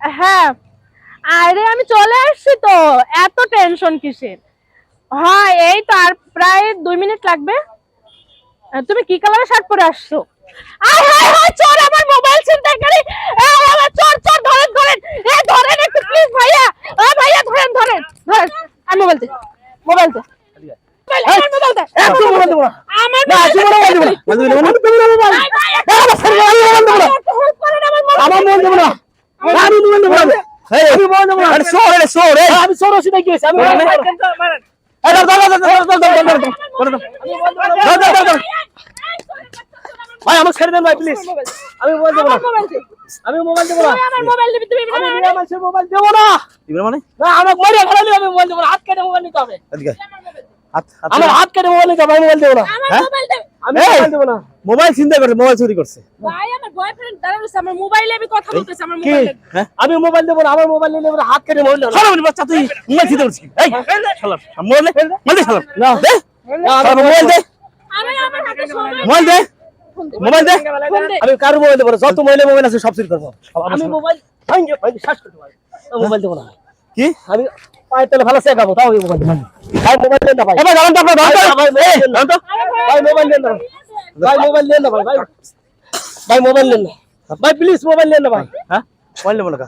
হ্যাঁ। আরে, আমি চলে আসছি তো। এত টেনশন কিসের? হ্যাঁ এই তো আর প্রায় দুই মিনিট লাগবে। তুমি কি কালারের শার্ট পরে আসছো? আয় হায় হায় চোর, আমার মোবাইল ছিনতাইকারী বাবা চোর চোর, ধরেন ধরেন এ ধরেন একটু প্লিজ ভাইয়া ও ভাইয়া ধরেন ধরেন ধরেন আর মোবাইল দে মোবাইল দে মোবাইল, আমার মোবাইল দে এ, তুই মোবাইল দেবো না। আমার না, তুই মোবাইল দেবো না। মোবাইল দেবো না। তুমি মোবাইল দেবো না। ভাই, ভাই, এ, আমার ছেলে, আমি মোবাইল দেবো না। একটু help করেন আমার মোবাইল আমার মোবাইল দেবো না। আমি মোবাইল দেবো না। আমি দেবো না। আরে চোর, আরে চোর, আমি এই। ভাই আমাকে ছেড়ে দেন ভাই প্লিজ আমি মোবাইল দেবো না আমার মোবাইল দে আমি মোবাইল দেবো না আমার মোবাইল দিবি তুমি আমি মোবাইল দেবো না দিবেন মানে? না আমাকে মারিয়া ফেলালে আমি মোবাইল দেবো না হাত কেটে মোবাইল নিতে হবে এদিকে। আমার হাত কেটে মোবাইল নিতে মোবাইল দেবো না। হ্যাঁ? মোবাইল আমি মোবাইল দেবো না। মোবাইল চিন্তা করছে মোবাইল চুরি করছে। ভাই আমার বয়ফ্রেন্ড দাঁড়াচ্ছে আমার মোবাইলে আমি কথা বলতেছি আমার মোবাইল হ্যাঁ? আমি মোবাইল দেবো না আমার মোবাইল নিলে এবার হাত কেটে মোবাইল বাচ্চা তুই মোবাইল চিন্তা করছিস এই মোবাইল দে মোবাইল দে না মোবাইল দে। আমি আমার হাতে সময় মোবাইল দে। মোবাইল দে আমি কারও মোবাইল দেবো যত মোবাইল আছে সব চুরি করব। আমি মোবাইল ভাঙ্গে ভাঙ্গে শ্বাস করতে পারি। মোবাইল দেবো না। কি? আমি পায়ের তলে ভালো শেখাবো তাও মোবাইল ভাই মোবাইল দেন না ভাই। এবার জানান তো আপনার ভাই, মোবাইল দেন না। তো। ভাই মোবাইল দেন না ভাই মোবাইল দেন না ভাই ভাই। ভাই মোবাইল দেন না ভাই প্লিজ মোবাইল দেন না ভাই। হ্যাঁ? মোবাইল নেব না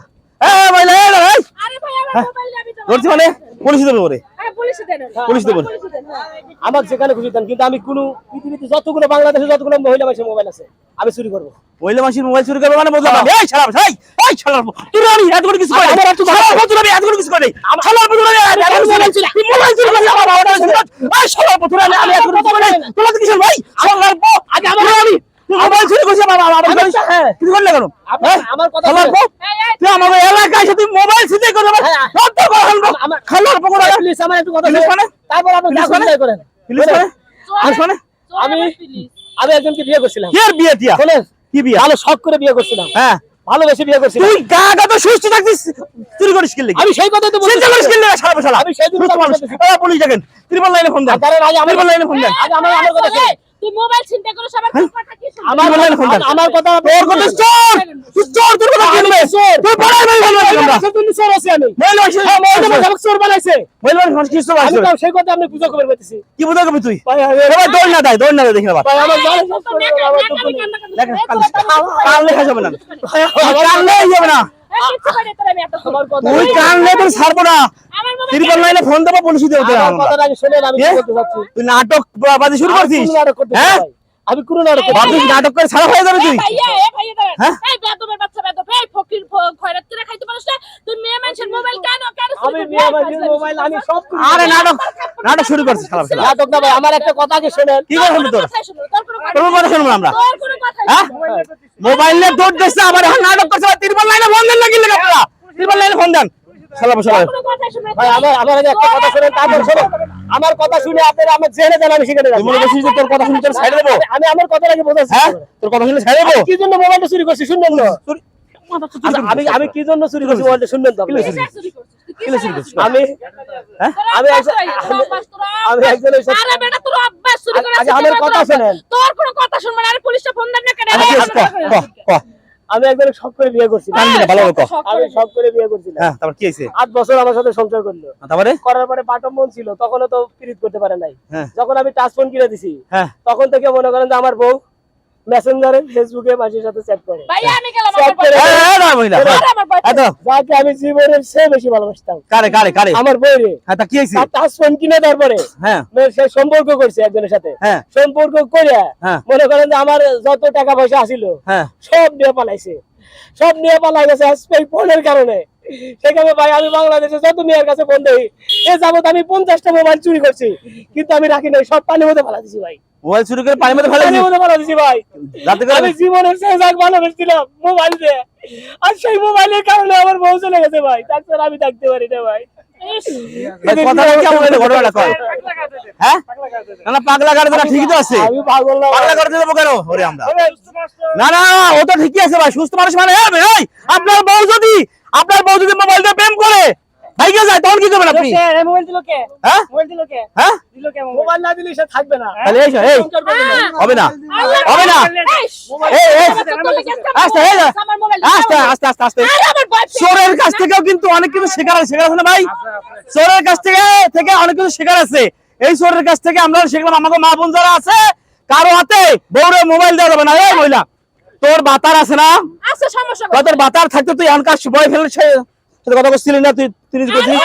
মোবাইল এই এই আরে ভাই মোবাইল তো ধরছি মানে? পুলিশ দেবে ওরে। হ্যাঁ পুলিশে দেন পুলিশ দেবেন হ্যাঁ। আমার যেখানে খুশি দেন কিন্তু আমি কোনো পৃথিবীতে যতগুলো বাংলাদেশে যতগুলো মহিলা মানুষের মোবাইল আছে আমি চুরি করব। মহিলা মাসির মোবাইল চুরি করবে মানে। এই এই শালা তুই আমি এত করে কিছু করে আমার একটু শালা তুই আমি এত করে কিছু করে শালা তুই আমি মোবাইল চুরি তুই মোবাইল চুরি করছিস আমার মোবাইল চুরি এই শালা তুই আমি আমি এত করে কিছু করে তোরা তো কিছু ভাই? আগে আমার আমি মোবাইল চুরি করছে বাবা আমার গাড়ি চুরি করলে কেন? হ্যাঁ? আমার কথা তুই হ্যাঁ, হ্যাঁ। আমার এলাকায় সাথে মোবাইল চুরি করে সত্য করেন খালার পকড়া প্লিজ আমার একটু কথা শুনে। মানে? তারপর আপনি যা মানে? করেন? করেন প্লিজ শুনে আমি আমি একজনকে বিয়ে করছিলাম। এর বিয়ে দিয়া? বলেন কি বিয়ে? ভালো শখ করে বিয়ে করছিলাম। হ্যাঁ। ভালোবেসে বিয়ে করছিস তুই গাটা তো সুস্থ থাকতিস। চুরি করিস কিনলে আমি সেই কথাই তো বলছি চিন্তা করিস কিনলে সারা বছর? আমি সেই দিন মানুষ। পুলিশ দেখেন। ত্রিপল লাইনে ফোন দেন। তার আগে আমার লাইনে ফোন দেন। আগে আমার আমার কথা তুই মোবাইল চিন্তা করে সবার কথা কি আমার ত্রিপল ফোন আমার- আমার কথা তোর কথা চোর! তুই চোর তোর কথা আমি কিনবে? চোর। তুই পড়াই ভাই ভালো আমরা। কাছে তুমি চোর আছি আমি। হ্যাঁ, আমাকে চোর বানাইছে। কি চোর আমি আছে তো সেই কথা আপনি পূজা কি তুই? ভাই দৌড় না দৌড় না দেয় দেখি আবার ভাই আমার জানে সব চোর, আমার মেকআপ, দুঃখ নেই। কান্না কান্না দেখেন করে, কাল এই তো কাল লেখা যাবে না। কাল লেখা যাবে না। মোবাইল আরে নাটক নাটক শুরু নাটক আমার একটা কথা মোবাইল নিয়ে দৌড় দিছিস আবার এখন নাটক করছিস তিরপল তিনবার লাইনে ফোন দেন। আমার কথা শুনে। আপনারা আমার জেনে যান আমি সেখানে তোর কথা শুনে তোর ছেড়ে দেবো? আমি আমার কথা লাগে বোঝাচ্ছি। হ্যাঁ? তোর কথা শুনে ছেড়ে দেবো? কি জন্য মোবাইলটা চুরি করছি শুনবেন না? আচ্ছা, আমি আমি কি জন্য চুরি করছি মোবাইলটা শুনবেন তো আমি হ্যাঁ? আমি আমি একজন আরে বেটা তোর অভ্যাস চুরি আচ্ছা, করা আমার কথা শুনেন। তোর কোনো কথা শুনবেন আরে পুলিশটা ফোন দেন না কেন আমি একবার শখ করে বিয়ে ভালো হবে, আমি সব শখ করে বিয়ে করছিলাম। হ্যাঁ তারপর কি হয়েছে? আট বছর আমার সাথে সংসার করল। তারপরে? করার পরে বাটম মন ছিল তখনও তো পিরিত করতে পারে নাই। হ্যাঁ। যখন আমি টাচ ফোন কিনে দিছি হ্যাঁ। তখন থেকে মনে করেন যে আমার বউ মেসেঞ্জারে ফেসবুকে সাথে চ্যাট করে। যাকে আমি জীবনে সে বেশি ভালোবাসতাম। কারে কারে কারে? আমার বইরে। হ্যাঁ, কি কিনে তারপরে। হ্যাঁ। মানে সে সম্পর্ক করছে একজনের সাথে। হ্যাঁ। সম্পর্ক করে হ্যাঁ। মনে করেন যে আমার যত টাকা পয়সা আসিল সব নিয়ে পালাইছে। সব নিয়ে পালাই গেছে ফোনের কারণে। সেখানে ভাই আমি বাংলাদেশে যত মেয়ের কাছে ফোন দেই এ যাবত আমি পঞ্চাশটা মোবাইল চুরি করছি কিন্তু আমি রাখি নাই সব পানির মধ্যে ফেলা দিছি ভাই। মোবাইল চুরি করে পানির মধ্যে ফেলে পানির মধ্যে ফেলা দিছি ভাই। যাতে করে আমি জীবনের শেষ আগ ভালোবেসেছিলাম মোবাইল দিয়ে। আর সেই মোবাইলের কারণে আমার বউ চলে গেছে ভাই তাছাড়া আমি থাকতে পারি না ভাই। হ্যাঁ? না না পাগলা গাড়ি ঠিকই তো আছে। আমি পাগল না ভাই। পাগলা গাড়ি দেবো কেন? ওরে আমরা। না না ও তো ঠিকই আছে ভাই সুস্থ মানুষ মানে আপনার বউ যদি আপনার বউ যদি মোবাইল দিয়ে প্রেম করে ভাইকে যায় তখন কি করবেন আপনি? মোবাইল দিল কে? হ্যাঁ? মোবাইল দিল কে? হ্যাঁ? দিল কে মোবাইল না দিলে সে থাকবে না। তাহলে এই এই। সংসার করবে না। হবে না। হবে না। এই, এই, আমার তো চলে গেছে, আস্তে, এই, আস্তে আস্তে আস্তে আস্তে। আরে, আমার boyfriend- চোরের অনেক কিছু শেখার আছে শেখার আছে না ভাই? চোরের কাছ থেকে থেকে অনেক কিছু শেখার আছে। এই চোরের কাছ থেকে আমরা শিখলাম আমাকে মা বোন যারা আছে কারও হাতে বউরে মোবাইল দেওয়া যাবে না। এই মহিলা। তোর বাতার আছে না? আচ্ছা সমস্যা তোর বাতার থাকতে তুই এখনকার বয়ফ্রেন্ড সাথে কথা বলছিলি না তুই তুই করছিস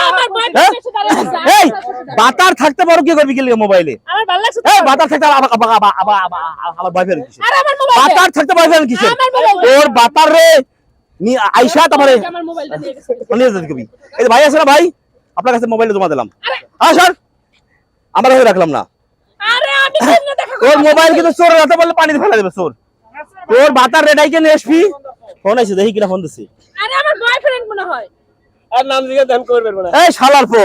হ্যাঁ? আছে, এই বাতার থাকতে বড় কি করবি কি মোবাইলে আমার ভালো লাগছে এই বাতার থাকতে আবার আমার বয়ফ্রেন্ড কিসের? আরে আমার মোবাইল বাতার থাকতে বয়ফ্রেন্ড মোবাইল তোর বাতার রে। নি আইসা তারপরে আমার মোবাইলটা গেছে। নিয়ে কবি? এই ভাই আছে না ভাই? আপনার কাছে মোবাইলটা জমা দিলাম। হ্যাঁ স্যার আমরা হয়ে রাখলাম না। আরে আমি তোর মোবাইল কিন্তু চোর রাতে বললে পানিতে ফেলা দেবে চোর। তোর বাতার রেডাই কেন এসপি ফোন আছে দেখি কিনা ফোন দিছি। আরে আমার বয়ফ্রেন্ড মনে হয়। আর নাম দিকে ধ্যান করবেন না এই শালার পো।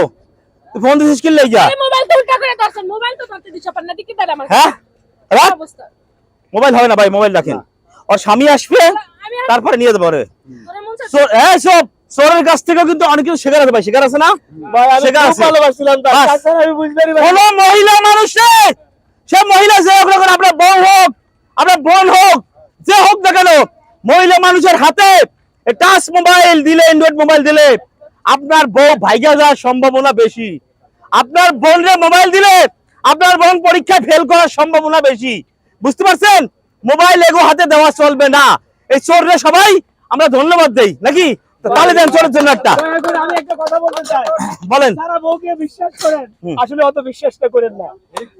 তুই ফোন দিছিস কি লেগা এই মোবাইল তো উল্টা করে ধরছেন মোবাইল তো ধরতে দিছ পার না টিকিট দেন আমার? হ্যাঁ? অবস্থা? মোবাইল হবে না ভাই মোবাইল রাখেন। ওর স্বামী আসবে তারপরে নিয়ে যাব রে মন এই সব চোরের কাছ থেকেও কিন্তু অনেক কিছু শেখার আছে ভাই শেখার আছে না? ভাই আমি শেখার খুব আছে। ভালোবাসছিলাম তার। বাস। তাছাড়া আমি বুঝতে পারি ভাই কোন মহিলা মানুষ। সে মহিলা যে আপনার বউ হোক আপনার বোন হোক যে হোক না কেন মহিলা মানুষের হাতে টাচ মোবাইল দিলে অ্যান্ড্রয়েড মোবাইল দিলে আপনার বউ ভাইগা যাওয়ার সম্ভাবনা বেশি। আপনার বোনরে মোবাইল দিলে আপনার বোন পরীক্ষায় ফেল করার সম্ভাবনা বেশি। বুঝতে পারছেন? মোবাইল এগো হাতে দেওয়া চলবে না। এই চোররে সবাই আমরা ধন্যবাদ দেই নাকি? তাহলে দেন চোরের জন্য একটা। আমি একটা কথা বলতে চাই। বলেন। বউকে বিশ্বাস করেন আসলে অত বিশ্বাসটা করেন না।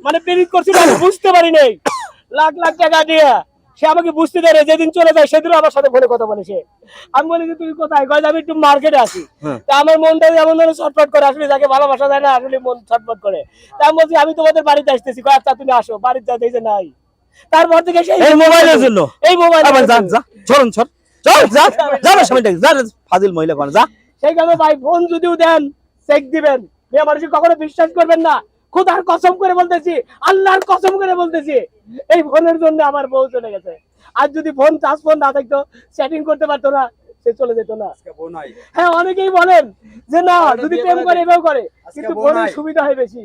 মানে প্রেরিত করছিল বুঝতে পারি নাই। লাখ লাখ টাকা দিয়ে। সে আমাকে বুঝতে দেয় যেদিন চলে যায় সেদিনও আমার সাথে ফোনে কথা বলে সে। আমি বলি যে তুমি কোথায়? কয় আমি একটু মার্কেটে আছি। হ্যাঁ। তা আমার মনটা যেমন ধরো ছটফট করে আসলে যাকে ভালোবাসা যায় না আসলে মন ছটফট করে। তা আমি বলছি আমি তোমাদের বাড়িতে আসতেছি। কয় আচ্ছা তুমি আসো। বাড়িতে যাতে যে নাই। তারপর থেকে সেই এই মোবাইলের জন্য? এই মোবাইল আবার যা যা। চলুন চল। চল যা যা না সামনে যা যা, ফাজিল মহিলা কোন যা। সেই কারণে ভাই ফোন যদিও দেন চেক দিবেন। মেয়ে মানুষ কখনো বিশ্বাস করবেন না। খোদার কসম করে বলতেছি আল্লাহর কসম করে বলতেছি এই ফোনের জন্য আমার বউ চলে গেছে। আর যদি ফোন চার্জ ফোন না থাকতো সেটিং করতে পারতো না সে চলে যেত না। হ্যাঁ অনেকেই বলেন যে না যদি প্রেম করে এভাবে করে কিন্তু ফোনের সুবিধা হয় বেশি।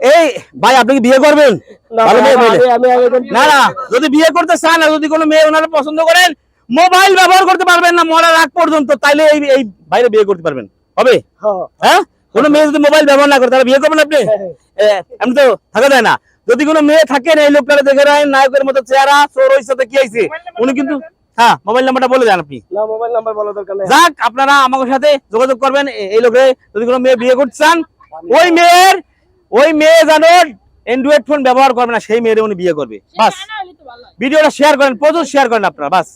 এই ভাই আপনি কি বিয়ে করবেন? না ভালো মেয়ে ভাই, পেলে? আমি- আমি একজন- না না যদি বিয়ে করতে চান যদি কোনো মেয়ে ওনারা পছন্দ করেন মোবাইল ব্যবহার করতে পারবেন না মরার আগ পর্যন্ত তাইলে এই এই বাইরে বিয়ে করতে পারবেন। হবে? হ্যাঁ, হ্যাঁ? কোনো মেয়ে যদি মোবাইল ব্যবহার না করে তাহলে বিয়ে করবেন আপনি? হ্যাঁ, হ্যাঁ। এমনি তো থাকা যায় না। যদি কোনো মেয়ে থাকেন এই লোকটা দেখে রাখেন নায়কের মতো চেহারা চোর ওই সাথে কি হয়েছে উনি কিন্তু হ্যাঁ মোবাইল নাম্বারটা বলে দেন আপনি। না মোবাইল নাম্বার বলা দরকার নেই। যাক আপনারা আমাদের সাথে যোগাযোগ করবেন। এই লোকে যদি কোনো মেয়ে বিয়ে করতে চান ওই মেয়ের ওই মেয়ে জানো অ্যান্ড্রয়েড ফোন ব্যবহার করবে না সেই মেয়ের উনি বিয়ে করবে। বাস। ভিডিওটা শেয়ার করেন প্রচুর শেয়ার করেন আপনারা বাস।